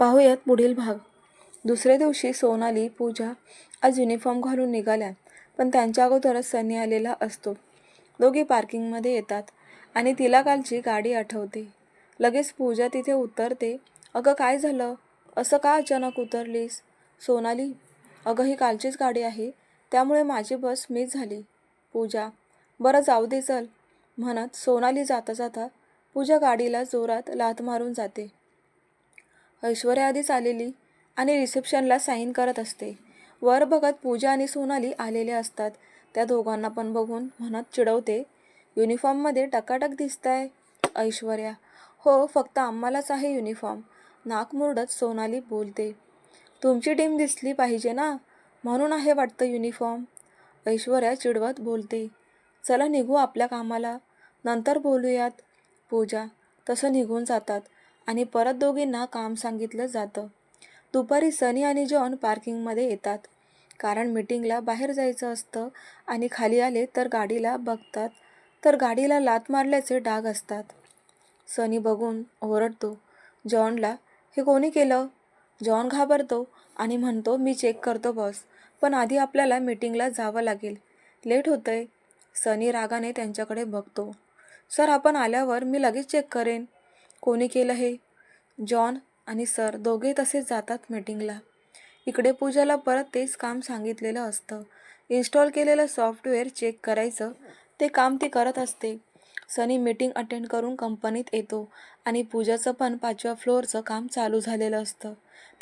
पाहूयात पुढील भाग. दुसऱ्या दिवशी सोनाली पूजा आज युनिफॉर्म घालून निघाल्या पण त्यांच्या अगोदरच सनी आलेला असतो. दोघी पार्किंगमध्ये येतात आणि तिला कालची गाडी आठवते. लगेच पूजा तिथे उतरते अगं काय झालं? असं का अचानक उतरलीस? सोनाली अगं ही कालचीच गाडी आहे त्यामुळे माझी बस मिस झाली. पूजा बरं जाऊ दे चल. म्हणत सोनाली जाता जाता पूजा गाडीला जोरात लाथ मारून जाते. ऐश्वर्या आधीच आलेली आणि रिसेप्शनला साईन करत असते. वर बघत पूजा आणि सोनाली आलेले असतात. त्या दोघांना पण बघून म्हणत चिडवते. युनिफॉर्ममध्ये टकाटक दिसताय ऐश्वर्या. हो फक्त आम्हालाच आहे युनिफॉर्म. नाक मुरडत सोनाली बोलते. तुमची टीम दिसली पाहिजे ना? म्हणून आहे वाटतं युनिफॉर्म. ऐश्वर्या चिडवत बोलते. चला निघू आपल्या कामाला. नंतर बोलूयात. पूजा तसं निघून जातात. आणि परत दोघींना काम सांगितलं जातं. दुपारी सनी आणि जॉन पार्किंगमध्ये येतात. कारण मीटिंगला बाहेर जायचं असतं आणि खाली आले तर गाडीला बघतात तर गाडीला लात मारल्याचे डाग असतात. सनी बघून ओरडतो जॉनला हे कोणी केलं? जॉन घाबरतो आणि म्हणतो मी चेक करतो बॉस पण आधी आपल्याला मीटिंगला जावं लागेल. लेट होतंय. सनी रागाने त्यांच्याकडे बघतो. सर आपण आल्यावर मी लगेच चेक करेन. कोणी केलं हे? जॉन आणि सर दोघे तसेच जातात मीटिंगला. इकडे पूजाला परत तेच काम सांगितलेलं असतं. इन्स्टॉल केलेलं सॉफ्टवेअर चेक करायचं. ते काम ती करत असते. सनी मीटिंग अटेंड करून कंपनीत येतो आणि पूजाचं पण पाचव्या फ्लोअरचं काम चालू झालेलं असतं.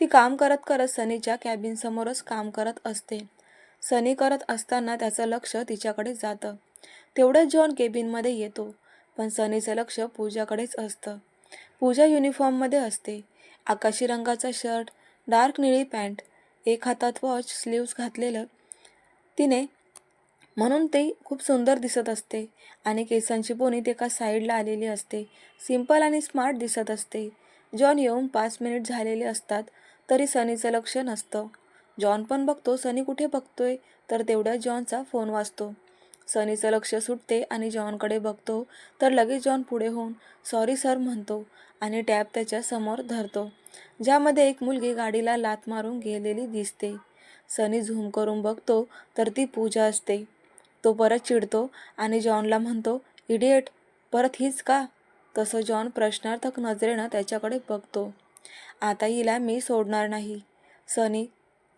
ती काम करत करत सनीच्या कॅबिनसमोरच काम करत असते. सनी करत असताना त्याचं लक्ष तिच्याकडे जातं. तेवढंच जॉन केबिनमध्ये येतो. पण सनीचं लक्ष पूजाकडेच असतं. पूजा युनिफॉर्ममध्ये असते. आकाशी रंगाचा शर्ट डार्क निळी पॅन्ट एक हातात वॉच स्लीव्ज घातलेलं. तिने म्हणून ते खूप सुंदर दिसत असते आणि केसांची पोनी एका साईडला आलेली असते. सिंपल आणि स्मार्ट दिसत असते. जॉन येऊन पाच मिनिट झालेले असतात तरी सनीचं लक्ष नसतं. जॉन पण बघतो सनी कुठे बघतोय? तर तेवढ्या जॉनचा फोन वाजतो. सनीचं लक्ष सुटते आणि जॉनकडे बघतो तर लगेच जॉन पुढे होऊन सॉरी सर म्हणतो आणि टॅब त्याच्यासमोर धरतो ज्यामध्ये एक मुलगी गाडीला लात मारून गेलेली दिसते. सनी झूम करून बघतो तर ती पूजा असते. तो परत चिडतो आणि जॉनला म्हणतो इडियट परत हीच का? तसं जॉन प्रश्नार्थक नजरेनं त्याच्याकडे बघतो. आता हिला मी सोडणार नाही. सनी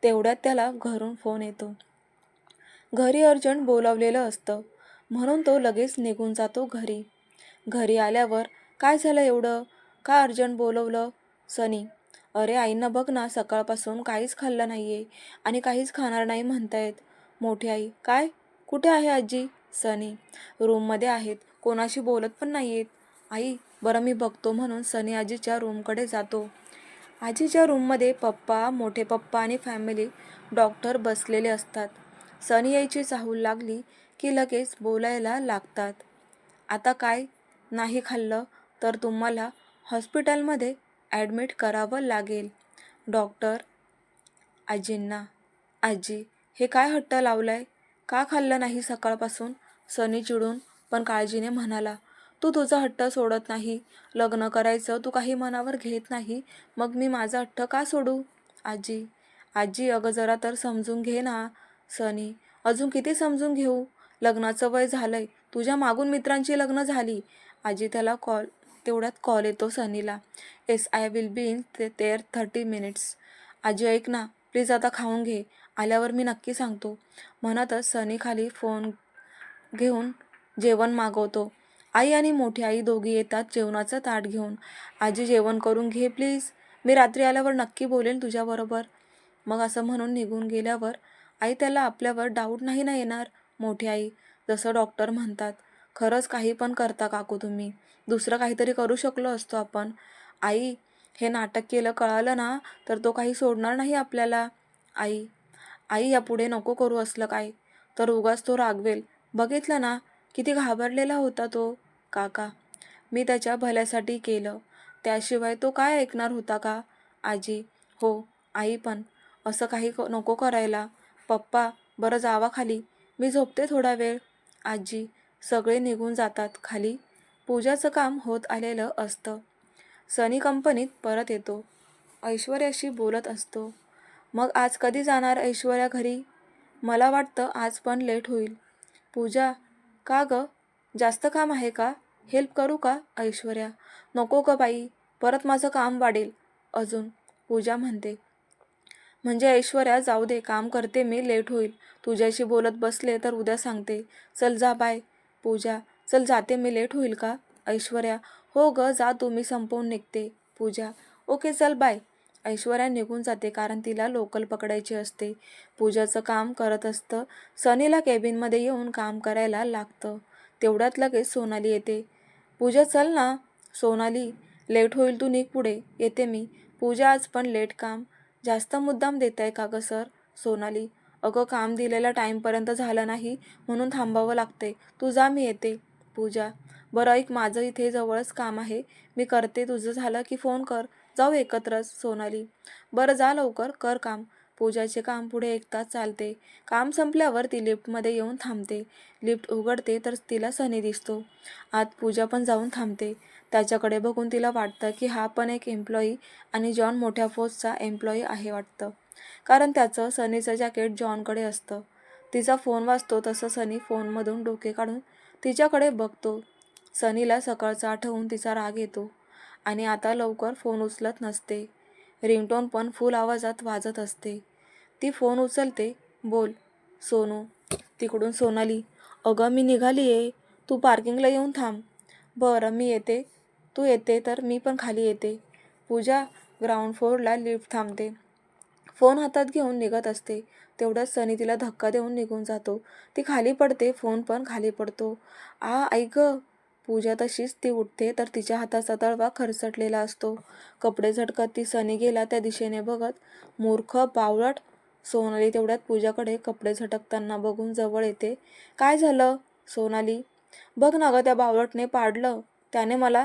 तेवढ्यात त्याला घरून फोन येतो. घरी अर्जंट बोलावलेलं असतं. म्हणून तो लगेच निघून जातो घरी. घरी आल्यावर काय झालं एवढं? का अर्जंट बोलवलं? सनी अरे आईनं बघ ना सकाळपासून काहीच खाल्लं नाही आहे आणि काहीच खाणार नाही म्हणतायत. मोठी आई काय? कुठे आहे आजी? सनी रूममध्ये आहेत. कोणाशी बोलत पण नाही आहेत आई बरं मी बघतो म्हणून सनी आजीच्या रूमकडे जातो. आजीच्या रूममध्ये पप्पा मोठे पप्पा आणि फॅमिली डॉक्टर बसलेले असतात. सनी यायची चाहूल लागली की लगेच बोलायला लागतात. आता काय नाही खाल्लं तर तुम्हाला हॉस्पिटलमध्ये ॲडमिट करावं लागेल. डॉक्टर आजींना आजी हे काय हट्ट लावलं आहे का खाल्लं नाही सकाळपासून? सनी चिडून पण काळजीने म्हणाला तू तुझा हट्ट सोडत नाही. लग्न करायचं तू काही मनावर घेत नाही. मग मी माझा हट्ट का सोडू? आजी आजी अगं जरा तर समजून घे ना. सनी अजून किती समजून घेऊ? लग्नाचं वय झालंय. तुझ्या मागून मित्रांची लग्न झाली. आजी त्याला कॉल तेवढ्यात कॉल येतो सनीला. Yes I will be in ते तेअर थर्टी मिनिट्स आजी ऐक ना प्लीज आता खाऊन घे. आल्यावर मी नक्की सांगतो. म्हणतच सनी खाली फोन घेऊन जेवण मागवतो. आई आणि मोठी आई दोघी येतात जेवणाचं ताट घेऊन. आजी जेवण करून घे प्लीज मी रात्री आल्यावर नक्की बोलेन तुझ्याबरोबर. मग असं म्हणून निघून गेल्यावर आई त्याला आपल्यावर डाऊट नाही ना येणार? मोठी आई जसं डॉक्टर म्हणतात. खरंच काही पण करता काकू तुम्ही. दुसरं काहीतरी करू शकलो असतो आपण. आई हे नाटक केलं कळालं ना? तर तो काही सोडणार नाही आपल्याला. आई आई यापुढे नको करू असलं काय? तर उगाच तो रागवेल. बघितलं ना? किती घाबरलेला होता तो. काका मी त्याच्या भल्यासाठी केलं. त्याशिवाय तो काय ऐकणार होता का? आजी हो आई पण. असं काही क नको करायला. पप्पा बरं जावा खाली. मी झोपते थोडा वेळ. आजी सगळे निघून जातात खाली. पूजाचं काम होत आलेलं असतं. सनी कंपनीत परत येतो. ऐश्वर्याशी बोलत असतो. मग आज कधी जाणार ऐश्वर्या घरी? मला वाटतं आज पण लेट होईल. पूजा का ग? जास्त काम आहे का? हेल्प करू का ऐश्वर्या? नको ग बाई. परत माझं काम वाढेल. अजून पूजा म्हणते. म्हणजे ऐश्वर्या जाऊ दे काम करते मी लेट होईल. तुझ्याशी बोलत बसले तर उद्या सांगते. चल जा बाय. पूजा चल जाते मी लेट होईल का? ऐश्वर्या हो ग जा तू मी संपवून निघते. पूजा ओके चल बाय. ऐश्वर्या निघून जाते कारण तिला लोकल पकडायची असते. पूजाचं काम करत असतं. सनीला केबिनमध्ये येऊन काम करायला लागतं. तेवढ्यात लगेच सोनाली येते. पूजा चल ना. सोनाली लेट होईल तू निघ पुढे. येते मी. पूजा आज पण लेट काम. जास्त मुद्दाम देत आहे का गं सर? सोनाली अगं काम दिलेल्या टाईमपर्यंत झालं नाही म्हणून थांबावं लागते तू जा मी येते. पूजा बरं ऐक माझं इथे जवळच काम आहे. मी करते. तुझं झालं की फोन कर. जाऊ एकत्रच सोनाली. बरं जा लवकर. कर काम. पूजाचे काम पुढे एक तास चालते. काम संपल्यावर ती लिफ्टमध्ये येऊन थांबते. लिफ्ट उघडते तर तिला सनी दिसतो. आत पूजा पण जाऊन थांबते. त्याच्याकडे बघून तिला वाटतं की हा पण एक एम्प्लॉई आणि जॉन मोठ्या फोर्सचा एम्प्लॉई आहे वाटतं. कारण त्याचं सनीचं जॅकेट जॉनकडे असतं. तिचा फोन वाजतो तसं सनी फोनमधून डोके काढून तिच्याकडे बघतो. सनीला सकाळचा आठवून तिचा राग येतो. आणि आता लवकर फोन उचलत नसते. रिंगटोन पण फुल आवाजात वाजत असते. ती फोन उचलते. बोल सोनू. तिकडून सोनाली अगं मी निघाली आहे तू पार्किंगला येऊन थांब. बरं मी येते. तू येते तर मी पण खाली येते. पूजा ग्राउंड फ्लोअरला लिफ्ट थांबते. फोन हातात घेऊन निघत असते. तेवढ्याच सनी तिला धक्का देऊन निघून जातो. ती खाली पडते फोन पण खाली पडतो. आ ऐक पूजा तशीच ती उठते तर तिच्या हाताचा तळवा खरचटलेला असतो. कपडे झटकत ती सनी गेला त्या दिशेने बघत मूर्ख बावळट. सोनाली तेवढ्यात पूजाकडे कपडे झटकताना बघून जवळ येते. काय झालं? सोनाली. बघ ना गं त्या बावळटने पाडलं. त्याने मला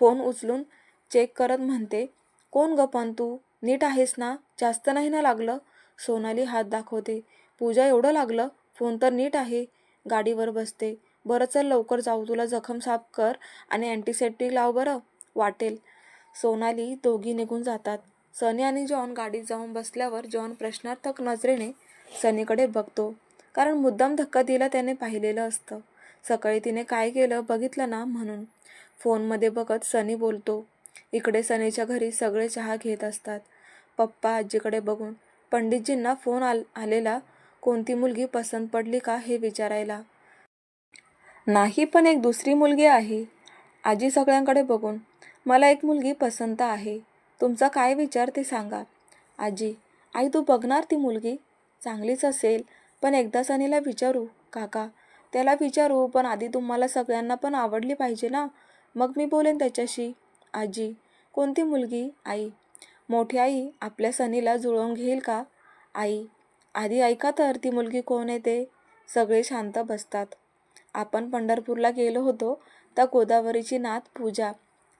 फोन उचलून चेक करत म्हणते कोण ग पण तू? नीट आहेस ना? जास्त नाही ना लागलं? सोनाली हात दाखवते पूजा एवढं लागलं? फोन तर नीट आहे. गाडीवर बसते बरं चल लवकर जाऊ तुला जखम साफ कर आणि अँटीसेप्टिक लाव बरं वाटेल. सोनाली दोघी निघून जातात. सनी आणि जॉन गाडीत जाऊन बसल्यावर जॉन प्रश्नार्थक नजरेने सनीकडे बघतो कारण मुद्दाम धक्का दिला त्याने पाहिलेलं असतं. सकाळी तिने काय केलं बघितलं ना म्हणून. फोनमध्ये बघत सनी बोलतो इकडे सनीच्या घरी सगळे चहा घेत असतात. पप्पा आजीकडे बघून. पंडितजींना फोन आल आलेला. कोणती मुलगी पसंत पडली का हे विचारायला. नाही पण एक दुसरी मुलगी आहे. आजी सगळ्यांकडे बघून. मला एक मुलगी पसंत आहे. तुमचा काय विचार ते सांगा. आजी आई तू बघणार ती मुलगी? चांगलीच असेल. पण एकदा सनीला विचारू. काका त्याला विचारू पण आधी तुम्हाला सगळ्यांना पण आवडली पाहिजे ना. मग मी बोलेन त्याच्याशी आजी कोणती मुलगी आई? मोठी आई आपल्या सनीला जुळवून घेईल का? आई आधी ऐका तर ती मुलगी कोण आहे ते. सगळे शांत बसतात. आपण पंढरपूरला गेलो होतो त्या गोदावरीची नात पूजा.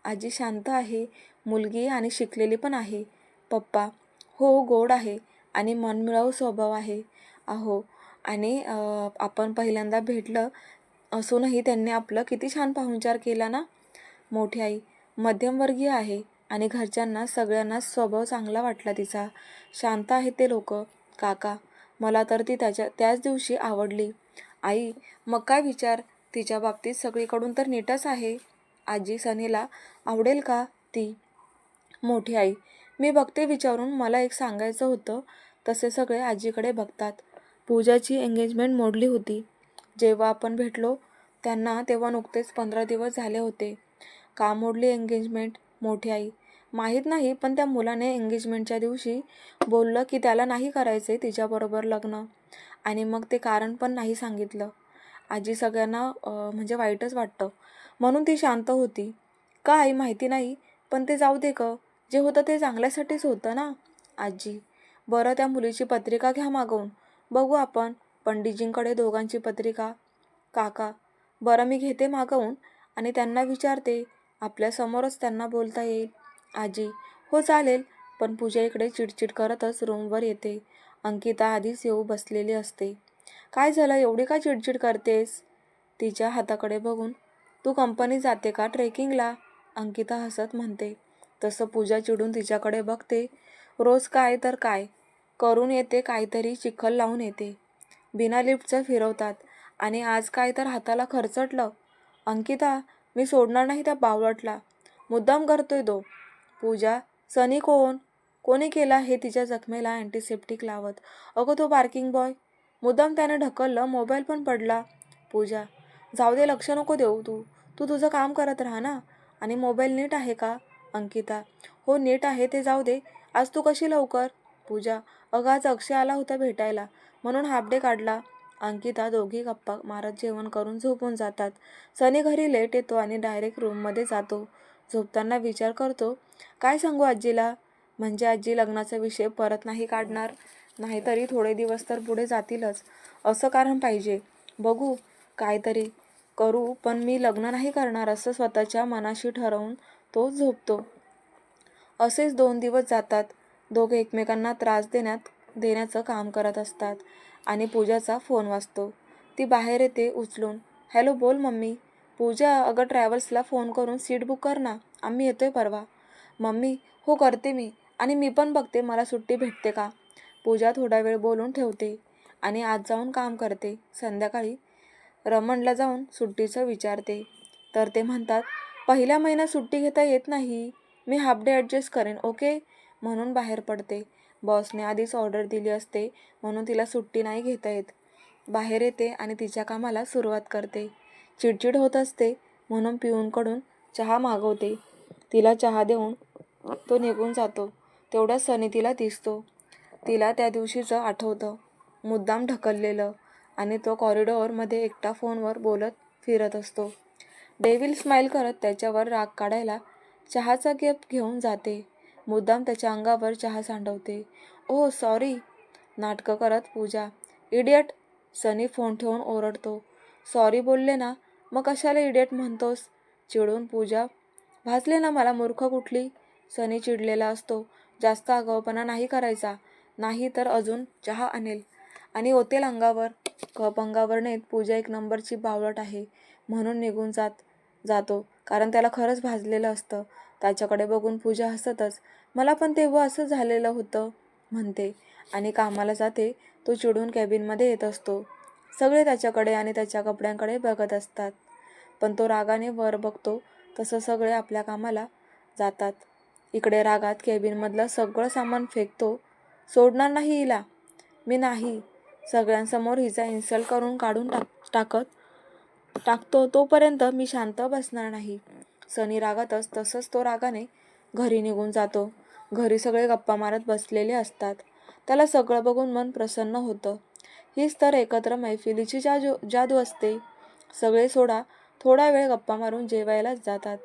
आजी शांत आहे मुलगी आणि शिकलेली पण आहे. पप्पा हो गोड आहे आणि मनमिळाऊ स्वभाव आहे. अहो आणि आपण पहिल्यांदा भेटलं असूनही त्यांनी आपलं किती छान पाहुणचार केला ना? मोठी आई मध्यमवर्गीय आहे आणि घरच्यांना सगळ्यांना स्वभाव चांगला वाटला तिचा. शांत आहे ते लोक. काका मला तर ती त्याच्या त्याच दिवशी आवडली. आई मग काय विचार? तिच्या बाबतीत सगळीकडून तर नीटच आहे. आजी सनीला आवडेल का ती? मोठी आई मी बघते विचारून मला एक सांगायचं होतं. तसे सगळे आजीकडे बघतात. पूजाची एंगेजमेंट मोडली होती. जेव्हा आपण भेटलो त्यांना तेव्हा नुकतेच पंधरा दिवस झाले होते. का मोडली एंगेजमेंट मोठी आई. माहीत नाही पण त्या मुलाने एंगेजमेंटच्या दिवशी बोललं की त्याला नाही करायचे तिच्याबरोबर लग्न. आणि मग ते कारण पण नाही सांगितलं. आजी सगळ्यांना म्हणजे वाईटच वाटतं. म्हणून ती शांत होती. का आई माहिती नाही पण ते जाऊ दे क जे होतं ते चांगल्यासाठीच होतं ना आजी. बरं त्या मुलीची पत्रिका घ्या मागवून बघू आपण पंडितजींकडे दोघांची पत्रिका. काका बरं मी घेते मागवून आणि त्यांना विचारते आपल्यासमोरच त्यांना बोलता येईल. आजी हो चालेल पण पूजा इकडे चिडचिड करतच रूमवर येते. अंकिता आधीच येऊ बसलेली असते. काय झालं एवढी का चिडचिड करतेस? तिच्या हाताकडे बघून तू कंपनी जाते का ट्रेकिंगला? अंकिता हसत म्हणते. तसं पूजा चिडून तिच्याकडे बघते. रोज काय तर काय करून येते काहीतरी चिखल लावून येते. बिना लिफ्टचं फिरवतात. आणि आज काय तर हाताला खरचटलं. अंकिता मी सोडणार नाही त्या बावळटला. मुद्दाम करतोय तो. पूजा सनी कोण? कोणी केला हे तिच्या जखमेला अँटीसेप्टिक लावत? अगं तो पार्किंग बॉय मुद्दाम त्याने ढकललं मोबाईल पण पडला. पूजा जाऊ दे लक्ष नको देऊ तू. तू तुझं काम करत राहा ना. आणि मोबाईल नीट आहे का? अंकिता हो नीट आहे ते जाऊ दे. आज तू कशी लवकर? पूजा अगं आज अक्षय आला होता भेटायला. म्हणून हाफ डे काढला. अंकिता दोघी गप्पा मारत जेवण करून झोपून जातात. सनी घरी लेट येतो आणि डायरेक्ट रूममध्ये जातो. झोपताना विचार करतो काय सांगू आजीला? म्हणजे आजी लग्नाचा विषय परत नाही काढणार नाहीतरी थोडे दिवस तर पुढे जातीलच. असं कारण पाहिजे. बघू काहीतरी करू पण मी लग्न नाही करणार असं स्वतःच्या मनाशी ठरवून तो झोपतो. असेच दोन दिवस जातात. दोघे एकमेकांना त्रास देण्यात देण्याचं काम करत असतात. आणि पूजाचा फोन वाजतो. ती बाहेर येते उचलून. हॅलो बोल मम्मी. पूजा अगं ट्रॅव्हल्सला फोन करून सीट बुक कर ना. आम्ही येतोय परवा. मम्मी हो करते मी. आणि मी पण बघते. मला सुट्टी भेटते का? पूजा थोडा वेळ बोलून ठेवते आणि आज जाऊन काम करते. संध्याकाळी रमणला जाऊन सुट्टीचं विचारते. तर ते म्हणतात पहिल्या महिना सुट्टी घेता येत नाही. मी हाफ डे ॲडजस्ट करेन ओके? म्हणून बाहेर पडते. बॉसने आधीच ऑर्डर दिली असते म्हणून तिला सुट्टी नाही घेता येत. बाहेर येते आणि तिच्या कामाला सुरुवात करते. चिडचिड होत असते म्हणून पिऊनकडून चहा मागवते. तिला चहा देऊन तो निघून जातो. तेवढा सनी तिला दिसतो. तिला त्या दिवशीचं आठवतं. मुद्दाम ढकललेलं आणि तो कॉरिडॉरमध्ये एकटा फोनवर बोलत फिरत असतो. डेव्हिल स्माईल करत त्याच्यावर राग काढायला चहाचा गेप घेऊन जाते. मुद्दाम त्याच्या अंगावर चहा सांडवते. ओ सॉरी नाटकं करत पूजा. इडियट सनी फोन ठेवून ओरडतो. सॉरी बोलले ना मग कशाला इडियट म्हणतोस? चिडून पूजा. भाजले ना मला मूर्ख कुठली? सनी चिडलेला असतो. जास्त आगाऊपणा नाही करायचा. नाही तर अजून चहा आणेल. आणि ओतेल अंगावर. कप अंगावर नेत पूजा एक नंबरची बावळट आहे म्हणून निघून जात जातो. कारण त्याला खरंच भाजलेलं असतं. त्याच्याकडे बघून पूजा हसतच मला पण तेव्हा असं झालेलं होतं म्हणते आणि कामाला जाते. तो चिडून कॅबिनमध्ये येत असतो. सगळे त्याच्याकडे आणि त्याच्या कपड्यांकडे बघत असतात. पण तो रागाने वर बघतो. तसं सगळे आपल्या कामाला जातात. इकडे रागात कॅबिनमधलं सगळं सामान फेकतो. सोडणार नाही हिला. मी नाही. सगळ्यांसमोर हिचा इन्सल्ट करून काढून टाक टाकत टाकतो. तोपर्यंत मी शांत बसणार नाही. सनी रागातच तसंच तो रागाने घरी निघून जातो. घरी सगळे गप्पा मारत बसलेले असतात. त्याला सगळं बघून मन प्रसन्न होतं. हीच तर एकत्र मैफिलीची जादू जादू असते. सगळे सोडा थोडा वेळ गप्पा मारून जेवायलाच जातात.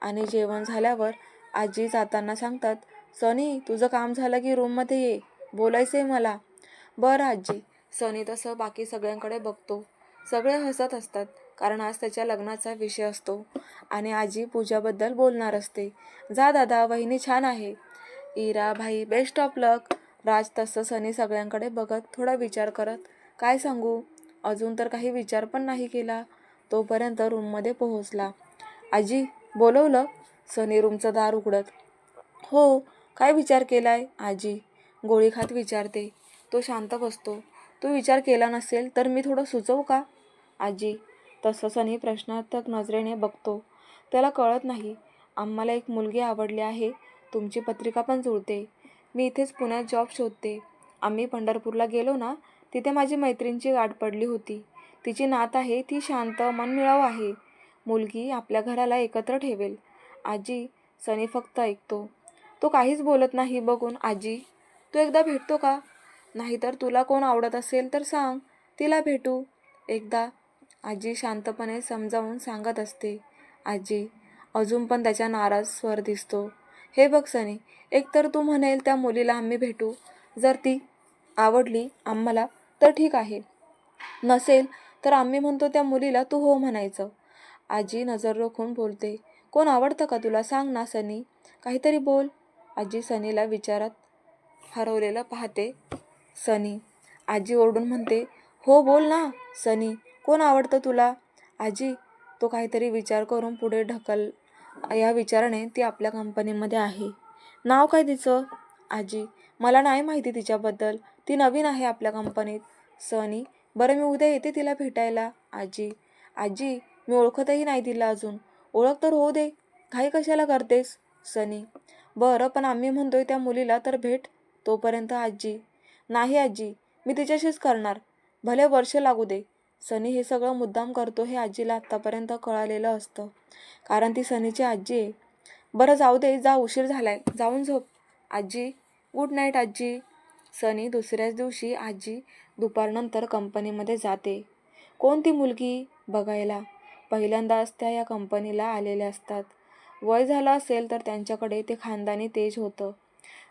आणि जेवण झाल्यावर आजी जाताना सांगतात सनी तुझं काम झालं की रूममध्ये ये बोलायचं आहे मला. बरं आजी. सनी तसं बाकी सगळ्यांकडे बघतो. सगळे हसत असतात. कारण आज त्याच्या लग्नाचा विषय असतो आणि आजी पूजाबद्दल बोलणार असते. जा दादा वहिनी छान आहे. इरा भाई बेस्ट ऑफ लक राज तसं सनी सगळ्यांकडे बघत थोडा विचार करत काय सांगू? अजून तर काही विचार पण नाही केला. तोपर्यंत रूममध्ये पोहोचला. आजी बोलवलं? सनी रूमचं दार उघडत. हो काय विचार केलाय? आजी गोळी खात विचारते. तो शांत बसतो. तू विचार केला नसेल तर मी थोडं सुचवू का? आजी तसं सनी प्रश्नार्थक नजरेने बघतो. त्याला कळत नाही आम्हाला एक मुलगी आवडली आहे तुमची पत्रिका पण जुळते. मी इथेच पुण्यात जॉब शोधते. आम्ही पंढरपूरला गेलो ना तिथे माझी मैत्रिणीची गाठ पडली होती. तिची नात आहे ती शांत मनमिळाऊ आहे. मुलगी आपल्या घराला एकत्र ठेवेल. आजी सनी फक्त ऐकतो. तो काहीच बोलत नाही बघून आजी तू एकदा भेटतो का? नाहीतर तुला कोण आवडत असेल तर सांग. तिला भेटू. एकदा आजी शांतपणे समजावून सांगत असते. आजी अजून पण त्याच्या नाराज स्वर दिसतो. हे बघ सनी एकतर तू म्हणेल त्या मुलीला आम्ही भेटू. जर ती आवडली आम्हाला तर ठीक आहे. नसेल तर आम्ही म्हणतो त्या मुलीला तू हो म्हणायचं. आजी नजर रोखून बोलते. कोण आवडतं का तुला? सांग ना सनी. काहीतरी बोल. आजी सनीला विचारात हरवलेलं पाहते. सनी आजी ओरडून म्हणते हो बोल ना सनी. कोण आवडतं तुला? आजी तो काहीतरी विचार करून पुढे ढकल. या विचाराने ती आपल्या कंपनीमध्ये आहे. नाव काय तिचं? आजी मला नाही माहिती तिच्याबद्दल. ती नवीन आहे आपल्या कंपनीत सनी बरं मी उद्या येते तिला भेटायला. आजी आजी मी ओळखतही नाही तिला अजून. ओळख तर होऊ दे. घाई कशाला करतेस? सनी बरं पण आम्ही म्हणतोय त्या मुलीला तर भेट. तोपर्यंत आजी नाही आजी मी तिच्याशीच करणार. भले वर्ष लागू दे. सनी हे सगळं मुद्दाम करतो हे आजीला आत्तापर्यंत कळालेलं असतं. कारण ती सनीची आजी आहे. बरं जाऊ दे जा उशीर झालाय. जाऊन झोप. आजी गुड नाईट आजी. सनी दुसऱ्याच दिवशी आजी दुपारनंतर कंपनीमध्ये जाते. कोणती मुलगी? बघायला. पहिल्यांदाच त्या या कंपनीला आलेल्या असतात. वय झालं असेल तर त्यांच्याकडे ते खानदानी तेज होतं.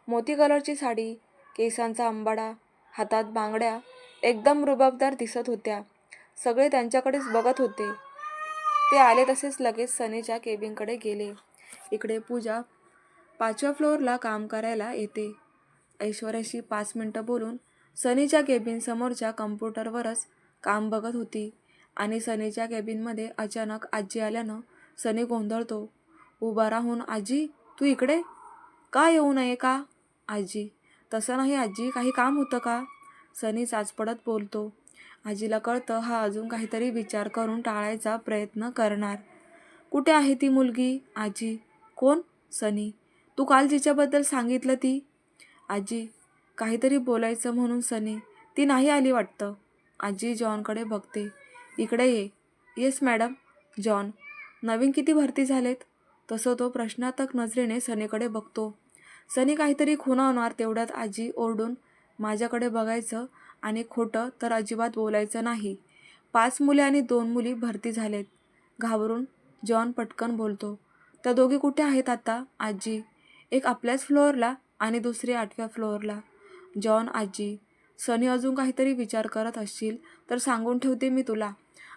मोती कलरची साडी केसांचा आंबाडा हातात बांगड्या एकदम रुबाबदार दिसत होत्या. सगळे त्यांच्याकडेच बघत होते. ते आले तसेच लगेच सनीच्या केबिनकडे गेले. इकडे पूजा पाचव्या फ्लोअरला काम करायला येते. ऐश्वर्याशी पाच मिनटं बोलून सनीच्या केबिनसमोरच्या कम्प्युटरवरच काम बघत होती आणि सनीच्या केबिनमध्ये अचानक आजी आल्यानं सनी गोंधळतो. उभा राहून आजी? तू इकडे? का येऊ नये का? आजी तसं नाही आजी काही काम होतं का? सनी चाचपडत बोलतो. आजीला कळतं हा अजून काहीतरी विचार करून टाळायचा प्रयत्न करणार. कुठे आहे ती मुलगी? आजी. कोण? सनी. तू काल जिच्याबद्दल सांगितलं ती? आजी. काहीतरी बोलायचं म्हणून सनी. ती नाही आली वाटतं. आजी जॉनकडे बघते. इकडे ये. Yes madam. जॉन. नवीन किती भरती झालेत? तसं तो प्रश्नातक नजरेने सनीकडे बघतो. सनी काहीतरी खुणावणार तेवढ्यात आजी ओरडून माझ्याकडे बघायचं आणि खोटं तर अजिबात बोलायचं नाही. पाच मुले आणि दोन मुली भरती झालेत. घाबरून जॉन पटकन बोलतो त्या दोघी कुठे आहेत आता आजी? एक आपल्याच फ्लोअरला आणि दुसरी आठव्या फ्लोअरला. जॉन आजी सनी अजून काहीतरी विचार करत असशील तर सांगून ठेवते मी तुला.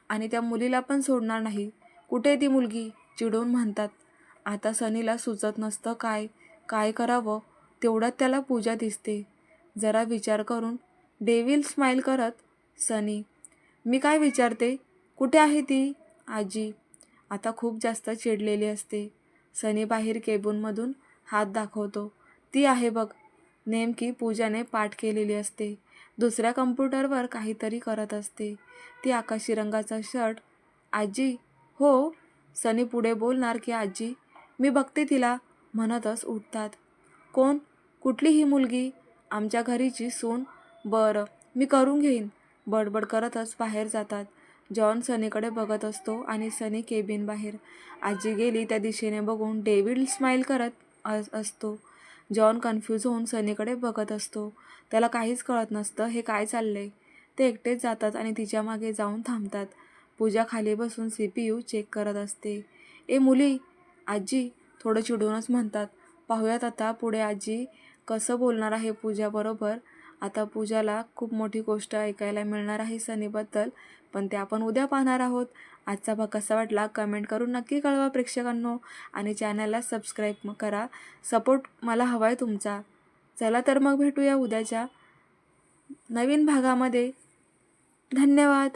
आणि त्या मुलीला पण सोडणार नाही. कुठे ती मुलगी? चिडून म्हणतात. आता सनीला सुचत नसतं काय काय करावं? तेवढ्यात त्याला पूजा दिसते. जरा विचार करून डेविल स्माईल करत सनी मी काय विचारते? कुठे आहे ती? आजी. आता खूप जास्त चिडलेली असते. सनी बाहेर केबूनमधून हात दाखवतो. ती आहे बघ. नेमकी पूजाने पाठ केलेली असते. दुसऱ्या कम्प्युटरवर काहीतरी करत असते. ती आकाशी रंगाचा शर्ट आजी हो. सनी पुढे बोलणार की आजी मी बघते तिला म्हणतच उठतात. कोण? कुठली ही मुलगी? आमच्या घरीची सून? बरं मी करून घेईन. बडबड करतच बाहेर जातात. जॉन सनीकडे बघत असतो आणि सनी केबिन बाहेर. आजी गेली त्या दिशेने बघून डेव्हिड स्माईल करत अस असतो. जॉन कन्फ्यूज होऊन सनीकडे बघत असतो. त्याला काहीच कळत नसतं हे काय चाललंय? ते एकटेच जातात आणि तिच्यामागे जाऊन थांबतात. पूजा खाली बसून सी पी यू चेक करत असते. ए मुली! आजी! थोडं चिडूनच म्हणतात. पाहूयात आता पुढे आजी कसं बोलणार आहे पूजाबरोबर आता पूजाला खूप मोठी गोष्ट ऐकायला मिळणार आहे सनीबद्दल पण ते आपण उद्या पाहणार आहोत. आजचा भाग कसा वाटला कमेंट करून नक्की कळवा प्रेक्षकांनो आणि चॅनलला सबस्क्राईब करा. सपोर्ट मला हवा आहे तुमचा. चला तर मग भेटूया उद्याच्या नवीन भागामध्ये. धन्यवाद.